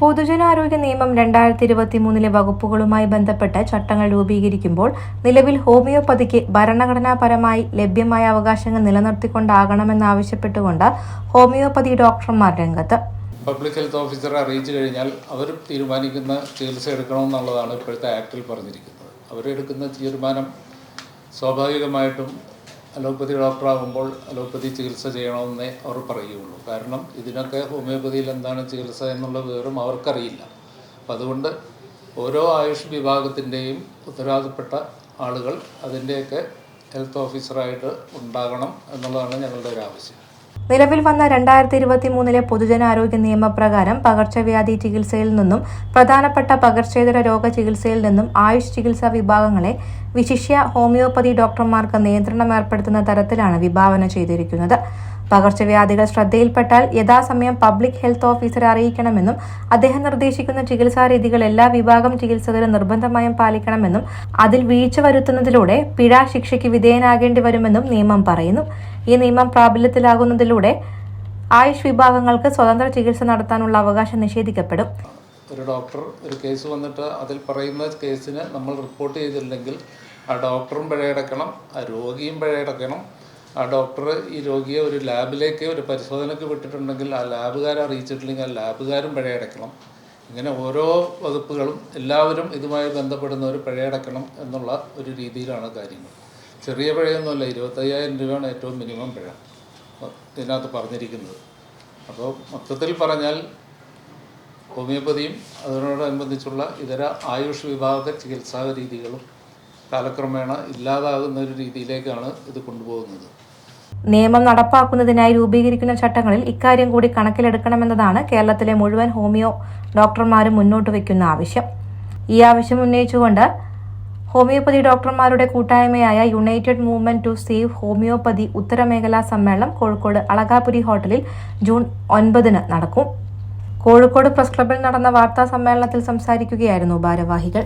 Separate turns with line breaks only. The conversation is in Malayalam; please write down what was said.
പൊതുജനാരോഗ്യ നിയമം രണ്ടായിരത്തി ഇരുപത്തി മൂന്നിലെ വകുപ്പുകളുമായി ബന്ധപ്പെട്ട് ചട്ടങ്ങൾ രൂപീകരിക്കുമ്പോൾ നിലവിൽ ഹോമിയോപ്പതിക്ക് ഭരണഘടനാപരമായി ലഭ്യമായ അവകാശങ്ങൾ നിലനിർത്തിക്കൊണ്ടാകണമെന്നാവശ്യപ്പെട്ടുകൊണ്ട് ഹോമിയോപ്പതി ഡോക്ടർമാർ രംഗത്ത്.
പബ്ലിക് ഹെൽത്ത് ഓഫീസറെ അറിയിച്ചു കഴിഞ്ഞാൽ അവർ തീരുമാനിക്കുന്ന ചികിത്സ എടുക്കണമെന്നുള്ളതാണ് ഇപ്പോഴത്തെ ആക്ടിൽ പറഞ്ഞിരിക്കുന്നത്. അവരെടുക്കുന്ന തീരുമാനം സ്വാഭാവികമായിട്ടും അലോപ്പതി ഡോക്ടറാകുമ്പോൾ അലോപ്പതി ചികിത്സ ചെയ്യണമെന്നേ അവർ പറയുകയുള്ളൂ. കാരണം ഇതിനൊക്കെ ഹോമിയോപ്പതിയിൽ എന്താണ് ചികിത്സ എന്നുള്ള വിവരം അവർക്കറിയില്ല. അപ്പം അതുകൊണ്ട് ഓരോ ആയുഷ് വിഭാഗത്തിന്റെയും ഉത്തരവാദപ്പെട്ട ആളുകൾ അതിന്റെയൊക്കെ ഹെൽത്ത് ഓഫീസറായിട്ട് ഉണ്ടാകണം എന്നുള്ളതാണ് ഞങ്ങളുടെ ഒരു ആവശ്യം
നിലവിൽ വന്ന രണ്ടായിരത്തി ഇരുപത്തി മൂന്നിലെ പൊതുജനാരോഗ്യ നിയമപ്രകാരം പകർച്ചവ്യാധി ചികിത്സയിൽ നിന്നും പ്രധാനപ്പെട്ട പകർച്ചേതര രോഗ ചികിത്സയിൽ നിന്നും ആയുഷ് ചികിത്സാ വിഭാഗങ്ങളെ വിശിഷ്യ ഹോമിയോപ്പതി ഡോക്ടർമാർക്ക് നിയന്ത്രണം ഏർപ്പെടുത്തുന്ന തരത്തിലാണ് വിഭാവന ചെയ്തിരിക്കുന്നത്. പകർച്ചവ്യാധികൾ ശ്രദ്ധയിൽപ്പെട്ടാൽ യഥാസമയം പബ്ലിക് ഹെൽത്ത് ഓഫീസറെ അറിയിക്കണമെന്നും അദ്ദേഹം നിർദ്ദേശിക്കുന്ന ചികിത്സാ രീതികൾ എല്ലാ വിഭാഗം ചികിത്സകരും നിർബന്ധമായും പാലിക്കണമെന്നും അതിൽ വീഴ്ച വരുത്തുന്നതിലൂടെ പിഴ ശിക്ഷയ്ക്ക് വിധേയനാകേണ്ടി വരുമെന്നും നിയമം പറയുന്നു. ഈ നിയമം പ്രാബല്യത്തിലാകുന്നതിലൂടെ ആയുഷ് വിഭാഗങ്ങൾക്ക് സ്വതന്ത്ര ചികിത്സ നടത്താനുള്ള അവകാശം നിഷേധിക്കപ്പെടും.
ഒരു ഡോക്ടർ ഒരു കേസ് വന്നിട്ട് അതിൽ പറയുന്ന കേസിന് നമ്മൾ റിപ്പോർട്ട് ചെയ്തില്ലെങ്കിൽ ആ ഡോക്ടറും പിഴയടക്കണം ആ രോഗിയും പിഴയടക്കണം ആ ഡോക്ടർ ഈ രോഗിയെ ഒരു ലാബിലേക്ക് ഒരു പരിശോധനയ്ക്ക് വിട്ടിട്ടുണ്ടെങ്കിൽ ആ ലാബുകാരെ അറിയിച്ചിട്ടില്ലെങ്കിൽ ആ ലാബുകാരും പിഴയടക്കണം ഇങ്ങനെ ഓരോ വകുപ്പുകളും എല്ലാവരും ഇതുമായി ബന്ധപ്പെടുന്നവർ പിഴയടക്കണം എന്നുള്ള ഒരു രീതിയിലാണ് കാര്യങ്ങൾ. ചെറിയ പിഴയൊന്നുമല്ല ഇരുപത്തയ്യായിരം രൂപയാണ് ഏറ്റവും മിനിമം പിഴ. ഇതിനകത്ത് പറഞ്ഞിരിക്കുന്നത്. അപ്പോൾ മൊത്തത്തിൽ പറഞ്ഞാൽ ഹോമിയോപ്പതിയും അതിനോടനുബന്ധിച്ചുള്ള ഇതര ആയുഷ് വിഭാഗ ചികിത്സാ രീതികളും കാലക്രമേണ ഇല്ലാതാകുന്ന ഒരു രീതിയിലേക്കാണ് ഇത് കൊണ്ടുപോകുന്നത്.
നിയമം നടപ്പാക്കുന്നതിനായി രൂപീകരിക്കുന്ന ചട്ടങ്ങളിൽ ഇക്കാര്യം കൂടി കണക്കിലെടുക്കണമെന്നതാണ് കേരളത്തിലെ മുഴുവൻ ഹോമിയോ ഡോക്ടർമാരും മുന്നോട്ട് വയ്ക്കുന്ന ആവശ്യം. ഈ ആവശ്യം ഉന്നയിച്ചുകൊണ്ട് ഹോമിയോപ്പതി ഡോക്ടർമാരുടെ കൂട്ടായ്മയായ united movement to save homoeopathy ഉത്തരമേഖലാ സമ്മേളനം കോഴിക്കോട് അളകാപുരി ഹോട്ടലിൽ ജൂൺ ഒൻപതിന് നടക്കും. കോഴിക്കോട് പ്രസ് ക്ലബിൽ നടന്ന വാർത്താ സമ്മേളനത്തിൽ സംസാരിക്കുകയായിരുന്നു ഭാരവാഹികൾ.